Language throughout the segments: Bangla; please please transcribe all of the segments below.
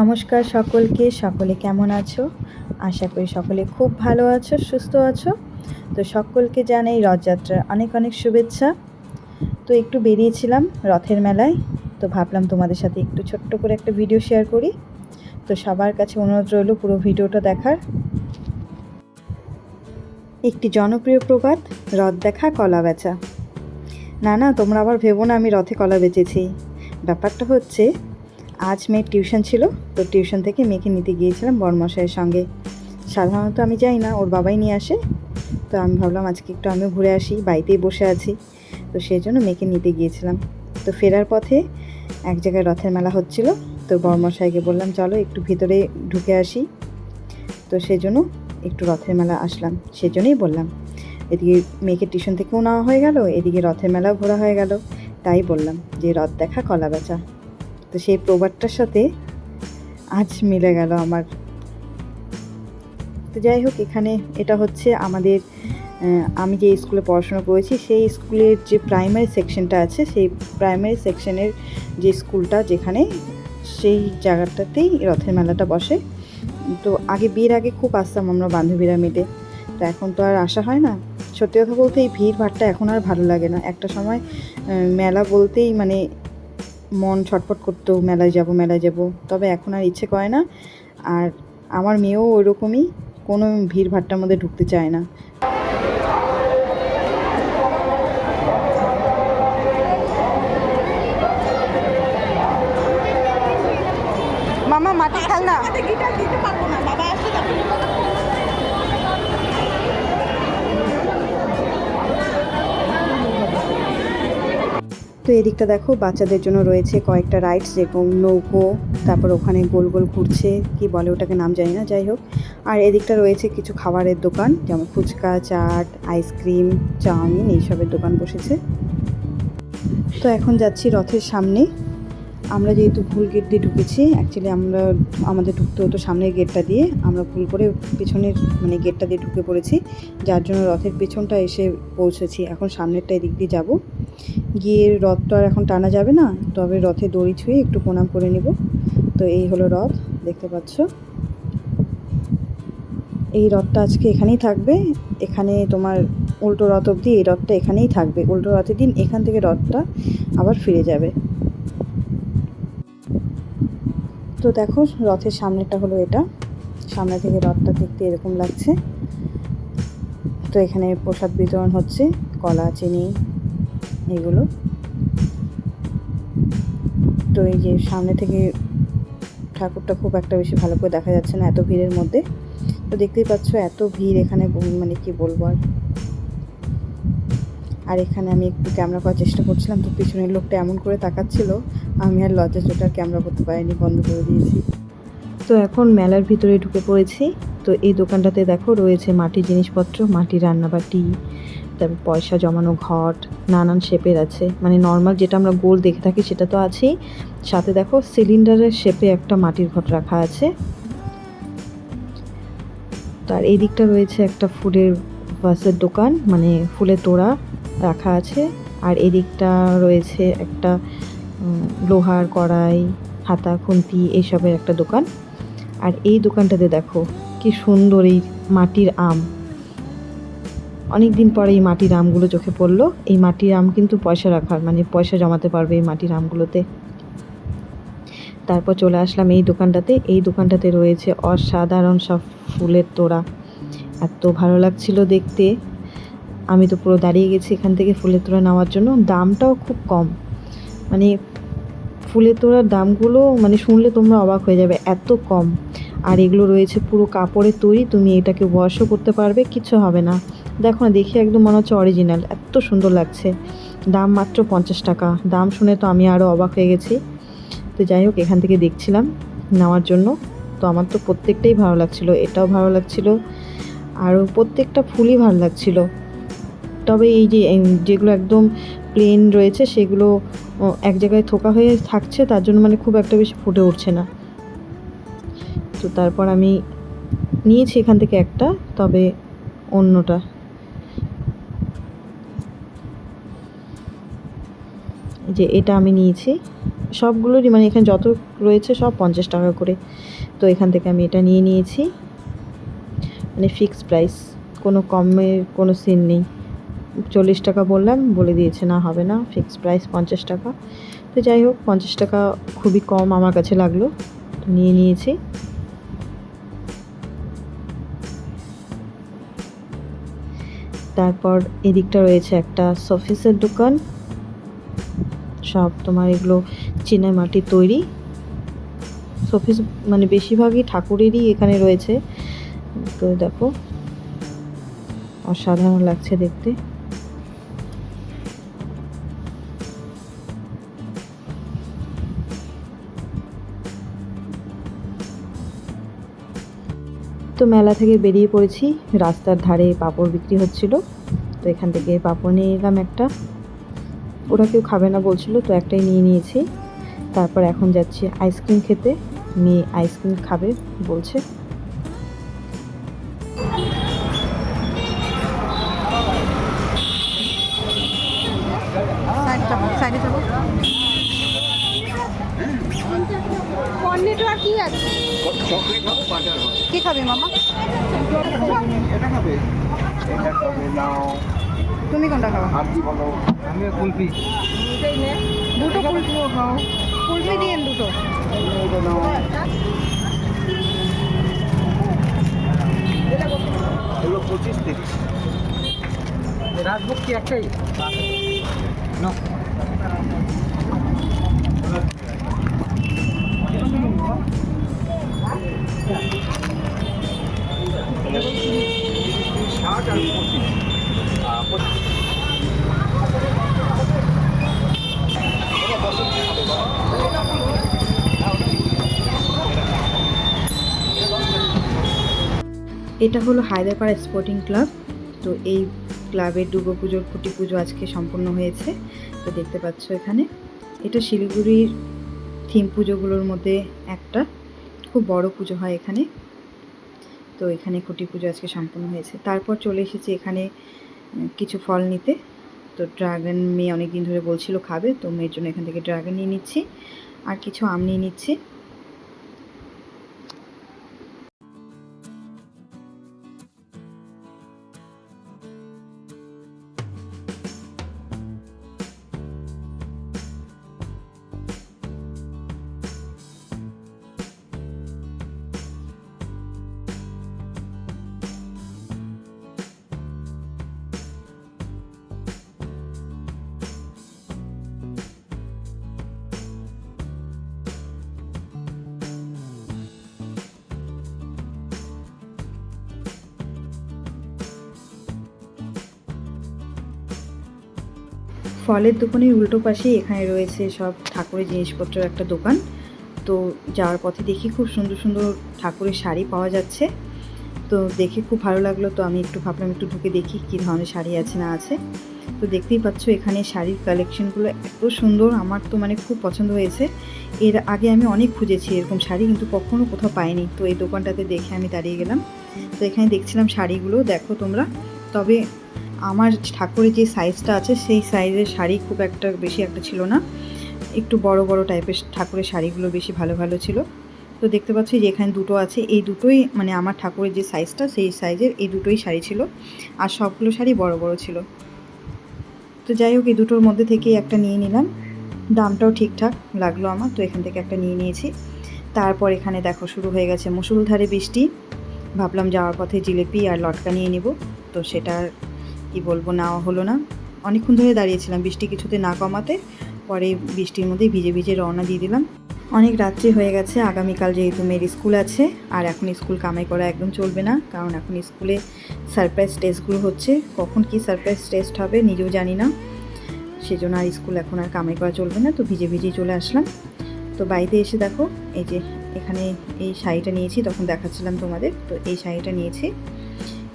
নমস্কার সকলকে, সকলে কেমন আছো? আশা করি সকলে খুব ভালো আছো, সুস্থ আছো। তো সকলকে জানাই রথযাত্রার অনেক অনেক শুভেচ্ছা। তো একটু বেরিয়েছিলাম রথের মেলায়, তো ভাবলাম তোমাদের সাথে একটু ছোট্ট করে একটা ভিডিও শেয়ার করি। তো সবার কাছে অনুরোধ রইল পুরো ভিডিওটা দেখার। একটি জনপ্রিয় প্রবাদ, রথ দেখা, কলা বেচা। না না, তোমরা আবার ভেবো না আমি রথে কলা বেচেছি। ব্যাপারটা হচ্ছে আজ মেয়ের টিউশন ছিল, তো টিউশন থেকে মেয়েকে নিতে গিয়েছিলাম বরমশাইয়ের সঙ্গে। সাধারণত আমি যাই না, ওর বাবাই নিয়ে আসে। তো আমি ভাবলাম আজকে একটু আমিও ঘুরে আসি, বাড়িতেই বসে আছি। তো সেই জন্য মেয়েকে নিতে গিয়েছিলাম। তো ফেরার পথে এক জায়গায় রথের মেলা হচ্ছিল, তো বরমশাইকে বললাম, চলো একটু ভিতরে ঢুকে আসি। তো সেই জন্য একটু রথের মেলা আসলাম। সেজন্যই বললাম, এদিকে মেয়েকে টিউশন থেকেও নেওয়া হয়ে গেল, এদিকে রথের মেলাও ঘোরা হয়ে গেল। তাই বললাম যে, রথ দেখা কলা বেচা। তো সেই প্রবাদটার সাথে আজ মিলে গেল আমার। তো যাই হোক, এখানে এটা হচ্ছে আমাদের আমি যে স্কুলে পড়াশোনা করেছি, সেই স্কুলের যে প্রাইমারি সেকশনটা আছে, সেই প্রাইমারি সেকশনের যে স্কুলটা যেখানে সেই জায়গাটাতেই রথের মেলাটা বসে। তো আগে বিয়ের আগে খুব আসতাম আমরা বান্ধবীরা মিলে। তো এখন তো আর আসা হয় না। সত্যি কথা বলতে এই ভিড় ভাড়টা এখন আর ভালো লাগে না। একটা সময় মেলা বলতেই মানে মন ছটফট করতো মেলায় যাব মেলায় যাব। তবে এখন আর ইচ্ছে করে না। আর আমার মেয়েও ওইরকমই কোনো ভিড় ভাট্টার মধ্যে ঢুকতে চায় না। মামা মাটি পারব না বাবা আসলে তো এদিকটা দেখো, বাচ্চাদের জন্য রয়েছে কয়েকটা রাইডস যেরকম নৌকো, তারপর ওখানে গোল গোল ঘুরছে, কি বলে ওটাকে নাম জানি না, যাই হোক। আর এদিকটা রয়েছে কিছু খাবারের দোকান, যেমন ফুচকা, চাট আইসক্রিম চাউমিন, এইসবের দোকান বসেছে। তো এখন যাচ্ছি রথের সামনে। আমরা যেহেতু ভুল গেট দিয়ে ঢুকেছি অ্যাকচুয়ালি আমরা, আমাদের ঢুকতে হতো সামনের গেটটা দিয়ে। আমরা ভুল করে পেছনের মানে গেটটা দিয়ে ঢুকে পড়েছি, যার জন্য রথের পেছনটা এসে পৌঁছেছি। এখন সামনেরটা এদিক দিয়ে যাব। গিয়ে রথ তো আর এখন টানা যাবে না, তবে রথে দড়ি ছুঁয়ে একটু প্রণাম করে নিব। তো এই হলো রথ, দেখতে পাচ্ছ। এই রথটা আজকে এখানেই থাকবে। এখানে তোমার উল্টো রথ অবধি এই রথটা এখানেই থাকবে। উল্টো রথের দিন এখান থেকে রথটা আবার ফিরে যাবে। তো দেখো, রথের সামনেটা হলো এটা। সামনে থেকে রথটা দেখতে এরকম লাগছে। তো এখানে প্রসাদ বিতরণ হচ্ছে, কলা, চিনি এগুলো। তো এই যে সামনে থেকে ঠাকুরটা খুব একটা বেশি ভালো করে দেখা যাচ্ছে না, এত ভিড়ের মধ্যে। তো দেখতেই পাচ্ছ, এত ভিড় এখানে মানে কি বলব আর। আর এখানে আমি একটু ক্যামেরা করার চেষ্টা করছিলাম, তো পিছনের লোকটা এমন করে তাকাচ্ছিল আমি আর লজ্জা চোটার ক্যামেরা করতে পারিনি, বন্ধ করে দিয়েছি। তো এখন মেলার ভিতরে ঢুকে পড়েছি। তো এই দোকানটাতে দেখো রয়েছে মাটির জিনিসপত্র, মাটির রান্নাবাটি, তারপর পয়সা জমানো ঘট, নানান শেপের আছে। মানে নর্মাল যেটা আমরা গোল দেখে থাকি সেটা তো আছেই। সাথে দেখো সিলিন্ডারের শেপে একটা মাটির ঘট রাখা আছে। তার এই দিকটা রয়েছে একটা ফুলের ভাসের দোকান মানে ফুলের তোড়া রাখা আছে। আর এদিকটা রয়েছে একটা লোহার কড়াই, হাতা, খুন্তি এইসবের একটা দোকান। আর এই দোকানটাতে দেখো কি সুন্দর এই মাটির আম। অনেক দিন পরে এই মাটির আমগুলো চোখে পড়ল। এই মাটির আম কিন্তু পয়সা রাখার মানে পয়সা জমাতে পারবে এই মাটির আমগুলোতে। তারপর চলে আসলাম এই দোকানটাতে। এই দোকানটাতে রয়েছে অসাধারণ সব ফুলের তোড়া। এত ভালো লাগছিল দেখতে। আমি তো পুরো দাঁড়িয়ে গেছি এখান থেকে ফুলের তোড়া নেওয়ার জন্য। দামটাও খুব কম। মানে ফুলের তোড়ার দামগুলো মানে শুনলে তোমরা অবাক হয়ে যাবে, এত কম। আর এগুলো রয়েছে পুরো কাপড়ের তৈরি, তুমি এটাকে ওয়াশও করতে পারবে কিছু হবে না। দেখো না, দেখি একদম মনে হচ্ছে অরিজিনাল এত সুন্দর লাগছে। দাম মাত্র পঞ্চাশ টাকা। দাম শুনে তো আমি আরও অবাক হয়ে গেছি। তো যাই হোক, এখান থেকে দেখছিলাম নেওয়ার জন্য। তো আমার তো প্রত্যেকটাই ভালো লাগছিল, এটাও ভালো লাগছিল। আর প্রত্যেকটা ফুলই ভালো লাগছিল। তবে এই যে যেগুলো একদম প্লেন রয়েছে, সেগুলো এক জায়গায় থোকা হয়ে থাকছে, তার জন্য মানে খুব একটা বেশি ফুটে উঠছে না। তো তারপর আমি নিয়েছি এখান থেকে একটা, তবে অন্যটা। যে এটা আমি নিয়েছি। সবগুলোরই মানে এখানে যত রয়েছে সব পঞ্চাশ টাকা করে। তো এখান থেকে আমি এটা নিয়ে নিয়েছি। মানে ফিক্সড প্রাইস কোনো কমের কোনো সিন নেই। চল্লিশ টাকা বললাম বলে দিয়েছে, না, হবে না ফিক্সড প্রাইস পঞ্চাশ টাকা। তো যাই হোক, পঞ্চাশ টাকা খুবই কম আমার কাছে লাগল, তো নিয়ে নিয়েছি। তারপর এদিকটা রয়েছে একটা সফিসের দোকান। সব তোমার এগুলো চীনা মাটির তৈরি। শোপিস মানে বেশিরভাগই ঠাকুরেরই এখানে রয়েছে। তো দেখো, অসাধারণ লাগছে দেখতে। তো মেলা থেকে বেরিয়ে পড়েছি। রাস্তার ধারে পাঁপড় বিক্রি হচ্ছিল। তো এখান থেকে পাঁপড় নিয়ে এলাম একটা। ওরা কেউ খাবে না বলছিল, তো একটাই নিয়ে নিয়েছি। তারপর এখন যাচ্ছি আইসক্রিম খেতে। মেয়ে আইসক্রিম খাবে বলছে। কি খাবে মামা? এটা খাবে। এটা খাবে নাও। তুমি কোনটা খাবে? কি বলো? আমি কুলফি। দুটো কুলফি। খাও কুলফি দিয়েন দুটো। এটা নাও। এগুলো পঁচিশ তিরিশ। রাজভোগ কি একটাই? না। এটা হলো হায়দ্রাপাড়া স্পোর্টিং ক্লাব। তো এই ক্লাবের দুর্গাপুজোর খুঁটি পুজো আজকে সম্পূর্ণ হয়েছে। তো দেখতে পাচ্ছ এখানে। এটা শিলিগুড়ির থিম পুজোগুলোর মধ্যে একটা। খুব বড় পুজো হয় এখানে। তো এখানে খুঁটি পুজো আজকে সম্পূর্ণ হয়েছে। তারপর চলে এসেছি এখানে কিছু ফল নিতে। তো ড্রাগন মেয়ে অনেক দিন ধরে বলছিল খাবে, তো মেয়ের জন্য এখান থেকে ড্রাগন নিয়ে নিচ্ছি। আর কিছু আম নিয়ে নিচ্ছি। ফলের দোকানের উল্টো পাশেই এখানে রয়েছে সব ঠাকুরের জিনিসপত্রের একটা দোকান। তো যাওয়ার পথে দেখি খুব সুন্দর সুন্দর ঠাকুরের শাড়ি পাওয়া যাচ্ছে। তো দেখে খুব ভালো লাগল। তো আমি একটু ভাবলাম একটু ঢুকে দেখি কী ধরনের শাড়ি আছে না আছে। তো দেখতেই পাচ্ছ এখানে শাড়ির কালেকশনগুলো এত সুন্দর। আমার তো মানে খুব পছন্দ হয়েছে। এর আগে আমি অনেক খুঁজেছি এরকম শাড়ি কিন্তু কখনো কোথাও পাইনি। তো এই দোকানটাতে দেখে আমি দাঁড়িয়ে গেলাম। তো এখানে দেখছিলাম শাড়িগুলো। দেখো তোমরা। তবে আমার ঠাকুরের যে সাইজটা আছে, সেই সাইজের শাড়ি খুব একটা বেশি একটা ছিল না। একটু বড় বড় টাইপের ঠাকুরের শাড়িগুলো বেশি ভালো ভালো ছিল। তো দেখতে পাচ্ছি যে এখানে দুটো আছে, এই দুটোই মানে আমার ঠাকুরের যে সাইজটা সেই সাইজের এই দুটোই শাড়ি ছিল। আর সবগুলো শাড়ি বড় বড় ছিল। তো যাই হোক, এই দুটোর মধ্যে থেকে একটা নিয়ে নিলাম। দামটাও ঠিকঠাক লাগল আমার, তো এখান থেকে একটা নিয়ে নিয়েছি। তারপর এখানে দেখো, শুরু হয়ে গেছে মুসুলধারে বৃষ্টি। ভাবলাম যাওয়ার পথে জিলেপি আর লটকা নিয়ে নিব, তো সেটা কি বলব, না হলো না। অনেকক্ষণ ধরে দাঁড়িয়েছিলাম, বৃষ্টি কিছুতে না কমাতে। পরে বৃষ্টির মধ্যেই ভিজে ভিজে রওনা দিয়ে দিলাম। অনেক রাত্রি হয়ে গেছে, আগামীকাল যেহেতু মেয়ের স্কুল আছে, আর এখন স্কুল কামাই করা একদম চলবে না, কারণ এখন স্কুলে সারপ্রাইজ টেস্টগুলো হচ্ছে। কখন কি সারপ্রাইজ টেস্ট হবে নিজেও জানি না। সেজন্য আর স্কুল এখন আর কামাই করা চলবে না, তো ভিজে ভিজেই চলে আসলাম। তো বাড়িতে এসে দেখো, এই যে এখানে এই শাড়িটা নিয়েছি, তখন দেখাচ্ছিলাম তোমাদের, তো এই শাড়িটা নিয়েছি।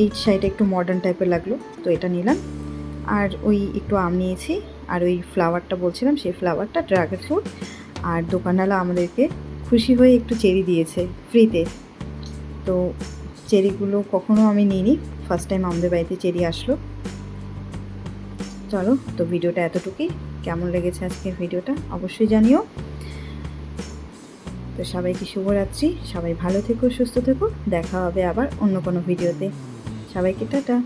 এই শাড়িটা একটু মডার্ন টাইপের লাগল, তো এটা নিলাম। আর ওই একটু আম নিয়েছি, আর ওই ফ্লাওয়ারটা বলছিলাম, সেই ফ্লাওয়ারটা ড্রাগন ফ্রুট আর দোকানওয়ালা আমাদেরকে খুশি হয়ে একটু চেরি দিয়েছে ফ্রিতে তো চেরিগুলো কখনো আমি নিইনি ফার্স্ট টাইম আমাদের বাড়িতে চেরি আসলো। চলো, তো ভিডিওটা এতটুকুই। কেমন লেগেছে আজকের ভিডিওটা অবশ্যই জানিও। তো সবাইকে শুভরাত্রি, সবাই ভালো থেকো, সুস্থ থেকো, দেখা হবে আবার অন্য কোনো ভিডিওতে। সবাইকে টাটা।